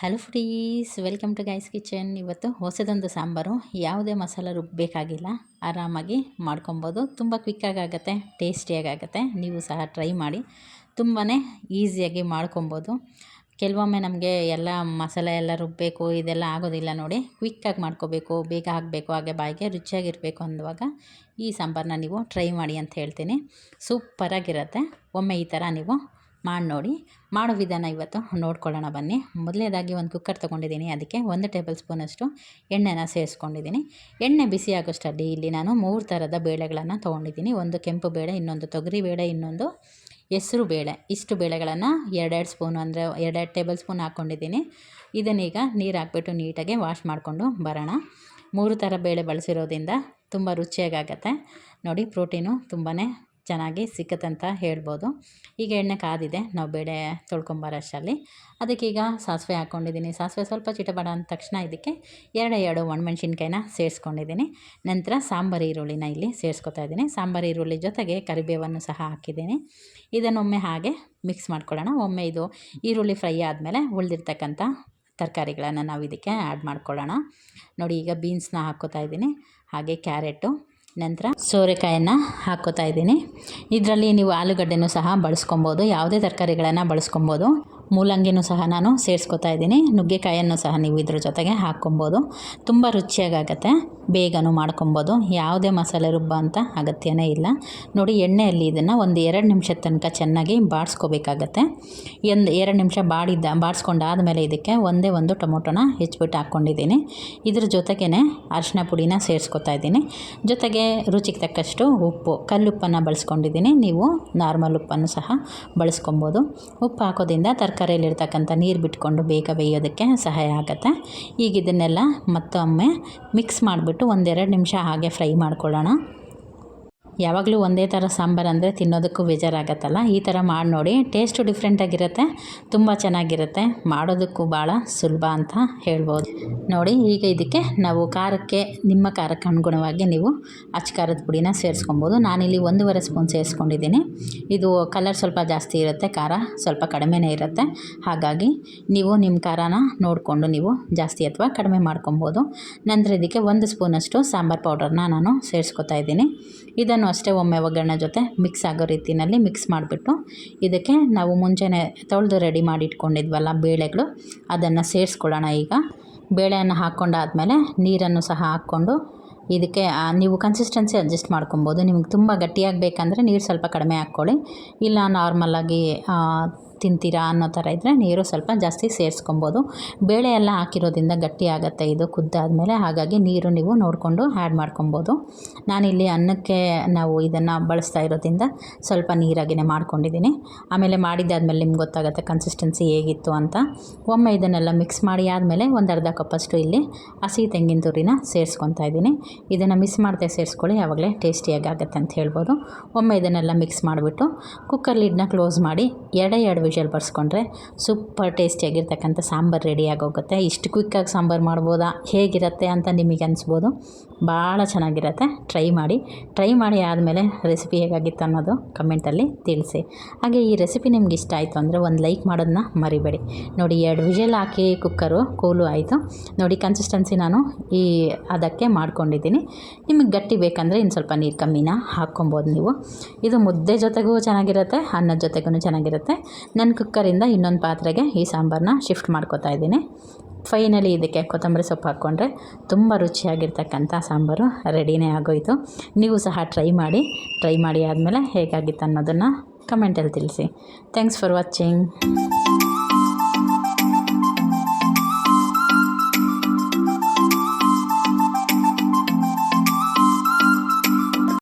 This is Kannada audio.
Hello friends welcome to guys kitchen. ಇವತ್ತು ಹೊಸದೊಂದು ಸಾಂಬಾರು. ಯಾವುದೇ ಮಸಾಲ ರುಬ್ಬಬೇಕಾಗಿಲ್ಲ ಆರಾಮಾಗಿ ಮಾಡ್ಕೊಬೋದು. ತುಂಬ ಕ್ವಿಕ್ಕಾಗಿ ಆಗುತ್ತೆ ಟೇಸ್ಟಿಯಾಗಿ ಆಗುತ್ತೆ. ನೀವು ಸಹ ಟ್ರೈ ಮಾಡಿ. ತುಂಬಾ ಈಸಿಯಾಗಿ ಮಾಡ್ಕೊಬೋದು. ಕೆಲವೊಮ್ಮೆ ನಮಗೆ ಎಲ್ಲ ಮಸಾಲೆ ಎಲ್ಲ ರುಬ್ಬಬೇಕು ಇದೆಲ್ಲ ಆಗೋದಿಲ್ಲ ನೋಡಿ. ಕ್ವಿಕ್ಕಾಗಿ ಮಾಡ್ಕೋಬೇಕು, ಬೇಗ ಹಾಕಬೇಕು ಹಾಗೆ ಬಾಯಿಗೆ ರುಚಿಯಾಗಿರಬೇಕು ಅಂದುವಾಗ ಈ ಸಾಂಬಾರನ್ನ ನೀವು ಟ್ರೈ ಮಾಡಿ ಅಂತ ಹೇಳ್ತೀನಿ. ಸೂಪರಾಗಿರುತ್ತೆ ಒಮ್ಮೆ ಈ ಥರ ನೀವು ಮಾಡಿ ನೋಡಿ. ಮಾಡೋ ವಿಧಾನ ಇವತ್ತು ನೋಡ್ಕೊಳ್ಳೋಣ ಬನ್ನಿ. ಮೊದಲನೇದಾಗಿ ಒಂದು ಕುಕ್ಕರ್ ತೊಗೊಂಡಿದ್ದೀನಿ. ಅದಕ್ಕೆ ಒಂದು ಟೇಬಲ್ ಸ್ಪೂನಷ್ಟು ಎಣ್ಣೆನ ಸೇರಿಸ್ಕೊಂಡಿದ್ದೀನಿ. ಎಣ್ಣೆ ಬಿಸಿ ಆಗೋಷ್ಟರಲ್ಲಿ ಇಲ್ಲಿ ನಾನು ಮೂರು ಥರದ ಬೇಳೆಗಳನ್ನು ತೊಗೊಂಡಿದ್ದೀನಿ. ಒಂದು ಕೆಂಪು ಬೇಳೆ, ಇನ್ನೊಂದು ತೊಗರಿ ಬೇಳೆ, ಇನ್ನೊಂದು ಹೆಸರು ಬೇಳೆ. ಇಷ್ಟು ಬೇಳೆಗಳನ್ನು ಎರಡೆರಡು ಸ್ಪೂನು ಅಂದರೆ ಎರಡೆರಡು ಟೇಬಲ್ ಸ್ಪೂನ್ ಹಾಕ್ಕೊಂಡಿದ್ದೀನಿ. ಇದನ್ನೀಗ ನೀರು ಹಾಕ್ಬಿಟ್ಟು ನೀಟಾಗಿ ವಾಶ್ ಮಾಡಿಕೊಂಡು ಬರೋಣ. ಮೂರು ಥರ ಬೇಳೆ ಬಳಸಿರೋದ್ರಿಂದ ತುಂಬ ರುಚಿಯಾಗತ್ತೆ ನೋಡಿ ಪ್ರೋಟೀನು ತುಂಬಾ ಚೆನ್ನಾಗಿ ಸಿಕ್ಕತ್ತಂತ ಹೇಳ್ಬೋದು. ಈಗ ಎಣ್ಣೆ ಕಾದಿದೆ. ನಾವು ಬೇಳೆ ಅದಕ್ಕೆ ಅದಕ್ಕೀಗ ಸಾಸಿವೆ ಹಾಕ್ಕೊಂಡಿದ್ದೀನಿ. ಸಾಸಿವೆ ಸ್ವಲ್ಪ ಚಿಟಪಡ ಅಂದ ತಕ್ಷಣ ಇದಕ್ಕೆ ಎರಡು ಎರಡು ಒಣಮೆಣ್ಸಿನ್ಕಾಯಿನ ಸೇರಿಸ್ಕೊಂಡಿದ್ದೀನಿ. ನಂತರ ಸಾಂಬಾರು ಈರುಳ್ಳಿನ ಇಲ್ಲಿ ಸೇರಿಸ್ಕೊತಾ ಇದ್ದೀನಿ. ಸಾಂಬಾರು ಈರುಳ್ಳಿ ಜೊತೆಗೆ ಕರಿಬೇವನ್ನು ಸಹ ಹಾಕಿದ್ದೀನಿ. ಇದನ್ನೊಮ್ಮೆ ಹಾಗೆ ಮಿಕ್ಸ್ ಮಾಡ್ಕೊಳ್ಳೋಣ. ಒಮ್ಮೆ ಇದು ಈರುಳ್ಳಿ ಫ್ರೈ ಆದಮೇಲೆ ಉಳಿದಿರ್ತಕ್ಕಂಥ ತರಕಾರಿಗಳನ್ನು ನಾವು ಇದಕ್ಕೆ ಆ್ಯಡ್ ಮಾಡ್ಕೊಳ್ಳೋಣ. ನೋಡಿ ಈಗ ಬೀನ್ಸ್ನ ಹಾಕ್ಕೋತಾ ಇದ್ದೀನಿ. ಹಾಗೆ ಕ್ಯಾರೆಟು ನಂತರ ಸೋರೆಕಾಯನ್ನು ಹಾಕ್ಕೋತಾ ಇದ್ದೀನಿ. ಇದರಲ್ಲಿ ನೀವು ಆಲೂಗಡ್ಡೆನೂ ಸಹ ಬಳಸ್ಕೊಬೋದು. ಯಾವುದೇ ತರಕಾರಿಗಳನ್ನು ಬಳಸ್ಕೊಬೋದು. ಮೂಲಂಗಿನೂ ಸಹ ನಾನು ಸೇರಿಸ್ಕೊತಾ ಇದ್ದೀನಿ. ನುಗ್ಗೆಕಾಯನ್ನು ಸಹ ನೀವು ಇದ್ರ ಜೊತೆಗೆ ಹಾಕ್ಕೊಬೋದು. ತುಂಬ ರುಚಿಯಾಗತ್ತೆ ಬೇಗನೂ ಮಾಡ್ಕೊಬೋದು. ಯಾವುದೇ ಮಸಾಲೆ ರುಬ್ಬ ಅಂತ ಅಗತ್ಯನೇ ಇಲ್ಲ. ನೋಡಿ, ಎಣ್ಣೆಯಲ್ಲಿ ಇದನ್ನು ಒಂದು ಎರಡು ನಿಮಿಷದ ತನಕ ಚೆನ್ನಾಗಿ ಬಾಡಿಸ್ಕೋಬೇಕಾಗತ್ತೆ. ಎಂದು ಎರಡು ನಿಮಿಷ ಬಾಡಿದ್ದ, ಬಾಡಿಸ್ಕೊಂಡಾದಮೇಲೆ ಇದಕ್ಕೆ ಒಂದೇ ಒಂದು ಟೊಮೊಟೊನ ಹೆಚ್ಚಿಬಿಟ್ಟು ಹಾಕ್ಕೊಂಡಿದ್ದೀನಿ. ಇದ್ರ ಜೊತೆಗೇ ಅರಿಶಿನ ಪುಡಿನ ಸೇರಿಸ್ಕೊತಾ ಇದ್ದೀನಿ. ಜೊತೆಗೆ ರುಚಿಗೆ ತಕ್ಕಷ್ಟು ಉಪ್ಪು, ಕಲ್ಲುಪ್ಪನ್ನು ಬಳಸ್ಕೊಂಡಿದ್ದೀನಿ. ನೀವು ನಾರ್ಮಲ್ ಉಪ್ಪನ್ನು ಸಹ ಬಳಸ್ಕೊಬೋದು. ಉಪ್ಪು ಹಾಕೋದ್ರಿಂದ ತರಕಾರಿಯಲ್ಲಿರ್ತಕ್ಕಂಥ ನೀರು ಬಿಟ್ಕೊಂಡು ಬೇಗ ಬೇಯೋದಕ್ಕೆ ಸಹಾಯ ಆಗುತ್ತೆ. ಈಗ ಇದನ್ನೆಲ್ಲ ಮತ್ತೊಮ್ಮೆ ಮಿಕ್ಸ್ ಮಾಡಿಬಿಟ್ಟು ಒಂದೆರಡು ನಿಮಿಷ ಹಾಗೆ ಫ್ರೈ ಮಾಡ್ಕೊಳ್ಳೋಣ. ಯಾವಾಗಲೂ ಒಂದೇ ಥರ ಸಾಂಬಾರು ಅಂದರೆ ತಿನ್ನೋದಕ್ಕೂ ಬೇಜಾರಾಗತ್ತಲ್ಲ? ಈ ಥರ ಮಾಡಿ ನೋಡಿ, ಟೇಸ್ಟು ಡಿಫ್ರೆಂಟಾಗಿರುತ್ತೆ ತುಂಬ ಚೆನ್ನಾಗಿರುತ್ತೆ, ಮಾಡೋದಕ್ಕೂ ಭಾಳ ಸುಲಭ ಅಂತ ಹೇಳ್ಬೋದು. ನೋಡಿ, ಈಗ ಇದಕ್ಕೆ ನಾವು ಖಾರಕ್ಕೆ, ನಿಮ್ಮ ಖಾರಕ್ಕೆ ಅನುಗುಣವಾಗಿ ನೀವು ಅಚ್ಚ ಖಾರದ ಪುಡಿನ ಸೇರಿಸ್ಕೊಬೋದು. ನಾನಿಲ್ಲಿ ಒಂದೂವರೆ ಸ್ಪೂನ್ ಸೇರಿಸ್ಕೊಂಡಿದ್ದೀನಿ. ಇದು ಕಲರ್ ಸ್ವಲ್ಪ ಜಾಸ್ತಿ ಇರುತ್ತೆ, ಖಾರ ಸ್ವಲ್ಪ ಕಡಿಮೆನೇ ಇರುತ್ತೆ. ಹಾಗಾಗಿ ನೀವು ನಿಮ್ಮ ಖಾರನ ನೋಡಿಕೊಂಡು ನೀವು ಜಾಸ್ತಿ ಅಥವಾ ಕಡಿಮೆ ಮಾಡ್ಕೊಬೋದು. ನಂತರ ಇದಕ್ಕೆ ಒಂದು ಸ್ಪೂನಷ್ಟು ಸಾಂಬಾರು ಪೌಡರ್ನ ನಾನು ಸೇರಿಸ್ಕೊತಾ ಇದ್ದೀನಿ. ಇದನ್ನು ಅಷ್ಟೇ ಒಮ್ಮೆ ಒಗ್ಗರಣೆ ಜೊತೆ ಮಿಕ್ಸ್ ಆಗೋ ರೀತಿಯಲ್ಲಿ ಮಿಕ್ಸ್ ಮಾಡಿಬಿಟ್ಟು ಇದಕ್ಕೆ ನಾವು ಮುಂಚೆನೆ ತೊಳೆದು ರೆಡಿ ಮಾಡಿ ಇಟ್ಕೊಂಡಿದ್ವಲ್ಲ ಬೇಳೆಗಳು, ಅದನ್ನು ಸೇರಿಸ್ಕೊಳ್ಳೋಣ ಈಗ. ಬೇಳೆಯನ್ನು ಹಾಕ್ಕೊಂಡಾದಮೇಲೆ ನೀರನ್ನು ಸಹ ಹಾಕ್ಕೊಂಡು ಇದಕ್ಕೆ ನೀವು ಕನ್ಸಿಸ್ಟೆನ್ಸಿ ಅಡ್ಜಸ್ಟ್ ಮಾಡ್ಕೊಬೋದು. ನಿಮಗೆ ತುಂಬ ಗಟ್ಟಿಯಾಗಿ ಬೇಕಂದರೆ ನೀರು ಸ್ವಲ್ಪ ಕಡಿಮೆ ಹಾಕ್ಕೊಳ್ಳಿ. ಇಲ್ಲ ನಾರ್ಮಲಾಗಿ ತಿಂತೀರಾ ಅನ್ನೋ ಥರ ಇದ್ದರೆ ನೀರು ಸ್ವಲ್ಪ ಜಾಸ್ತಿ ಸೇರಿಸ್ಕೊಬೋದು. ಬೇಳೆ ಎಲ್ಲ ಹಾಕಿರೋದ್ರಿಂದ ಗಟ್ಟಿ ಆಗುತ್ತೆ ಇದು ಕುದ್ದಾದಮೇಲೆ, ಹಾಗಾಗಿ ನೀರು ನೀವು ನೋಡಿಕೊಂಡು ಆ್ಯಡ್ ಮಾಡ್ಕೊಬೋದು. ನಾನಿಲ್ಲಿ ಅನ್ನಕ್ಕೆ ನಾವು ಇದನ್ನು ಬಳಸ್ತಾ ಇರೋದ್ರಿಂದ ಸ್ವಲ್ಪ ನೀರಾಗಿನೇ ಮಾಡ್ಕೊಂಡಿದ್ದೀನಿ. ಆಮೇಲೆ ಮಾಡಿದ್ದಾದಮೇಲೆ ನಿಮ್ಗೆ ಗೊತ್ತಾಗುತ್ತೆ ಕನ್ಸಿಸ್ಟೆನ್ಸಿ ಹೇಗಿತ್ತು ಅಂತ. ಒಮ್ಮೆ ಇದನ್ನೆಲ್ಲ ಮಿಕ್ಸ್ ಮಾಡಿ ಆದಮೇಲೆ ಒಂದು ಅರ್ಧ ಕಪ್ಪಷ್ಟು ಇಲ್ಲಿ ಹಸಿ ತೆಂಗಿನ ತುರಿನ ಸೇರಿಸ್ಕೊತಾ ಇದ್ದೀನಿ. ಇದನ್ನು ಮಿಸ್ ಮಾಡದೆ ಸೇರಿಸ್ಕೊಳ್ಳಿ, ಯಾವಾಗಲೇ ಟೇಸ್ಟಿಯಾಗಿ ಆಗುತ್ತೆ ಅಂತ ಹೇಳ್ಬೋದು. ಒಮ್ಮೆ ಇದನ್ನೆಲ್ಲ ಮಿಕ್ಸ್ ಮಾಡಿಬಿಟ್ಟು ಕುಕ್ಕರ್ ಲಿಡ್ನ ಕ್ಲೋಸ್ ಮಾಡಿ ಎಡೆ ಎರಡು ವಿಷಲ್ ಬರ್ಸ್ಕೊಂಡ್ರೆ ಸೂಪರ್ ಟೇಸ್ಟಿಯಾಗಿರ್ತಕ್ಕಂಥ ಸಾಂಬಾರು ರೆಡಿಯಾಗೋಗುತ್ತೆ ಇಷ್ಟು ಕ್ವಿಕ್ಕಾಗಿ ಸಾಂಬಾರು ಮಾಡ್ಬೋದಾ? ಹೇಗಿರುತ್ತೆ ಅಂತ ನಿಮಗೆ ಅನಿಸ್ಬೋದು. ಭಾಳ ಚೆನ್ನಾಗಿರುತ್ತೆ. ಟ್ರೈ ಮಾಡಿ. ಟ್ರೈ ಮಾಡಿ ಆದಮೇಲೆ ರೆಸಿಪಿ ಹೇಗಾಗಿತ್ತು ಅನ್ನೋದು ಕಮೆಂಟಲ್ಲಿ ತಿಳಿಸಿ. ಹಾಗೆ ಈ ರೆಸಿಪಿ ನಿಮ್ಗೆ ಇಷ್ಟ ಆಯಿತು ಅಂದರೆ ಒಂದು ಲೈಕ್ ಮಾಡೋದನ್ನ ಮರಿಬೇಡಿ. ನೋಡಿ, ಎರಡು ವಿಷಲ್ ಹಾಕಿ ಕುಕ್ಕರು ಕೂಲು ಆಯಿತು. ನೋಡಿ ಕನ್ಸಿಸ್ಟೆನ್ಸಿ ನಾನು ಈ ಅದಕ್ಕೆ ಮಾಡ್ಕೊಂಡಿದ್ದೀನಿ. ನಿಮಗೆ ಗಟ್ಟಿ ಬೇಕಂದರೆ ಇನ್ನು ಸ್ವಲ್ಪ ನೀರು ಕಮ್ಮಿನ ಹಾಕ್ಕೊಬೋದು ನೀವು. ಇದು ಮುದ್ದೆ ಜೊತೆಗೂ ಚೆನ್ನಾಗಿರುತ್ತೆ, ಅನ್ನದ ಜೊತೆಗೂ ಚೆನ್ನಾಗಿರುತ್ತೆ. ನನ್ನ ಕುಕ್ಕರಿಂದ ಇನ್ನೊಂದು ಪಾತ್ರೆಗೆ ಈ ಸಾಂಬಾರನ್ನ ಶಿಫ್ಟ್ ಮಾಡ್ಕೋತಾ ಇದ್ದೀನಿ. ಫೈನಲಿ ಇದಕ್ಕೆ ಕೊತ್ತಂಬರಿ ಸೊಪ್ಪು ಹಾಕ್ಕೊಂಡ್ರೆ ತುಂಬ ರುಚಿಯಾಗಿರ್ತಕ್ಕಂಥ ಸಾಂಬಾರು ರೆಡಿನೇ ಆಗೋಯಿತು. ನೀವು ಸಹ ಟ್ರೈ ಮಾಡಿ ಟ್ರೈ ಮಾಡಿ ಆದಮೇಲೆ ಹೇಗಾಗಿತ್ತು ಅನ್ನೋದನ್ನು ಕಮೆಂಟಲ್ಲಿ ತಿಳಿಸಿ. Thanks for watching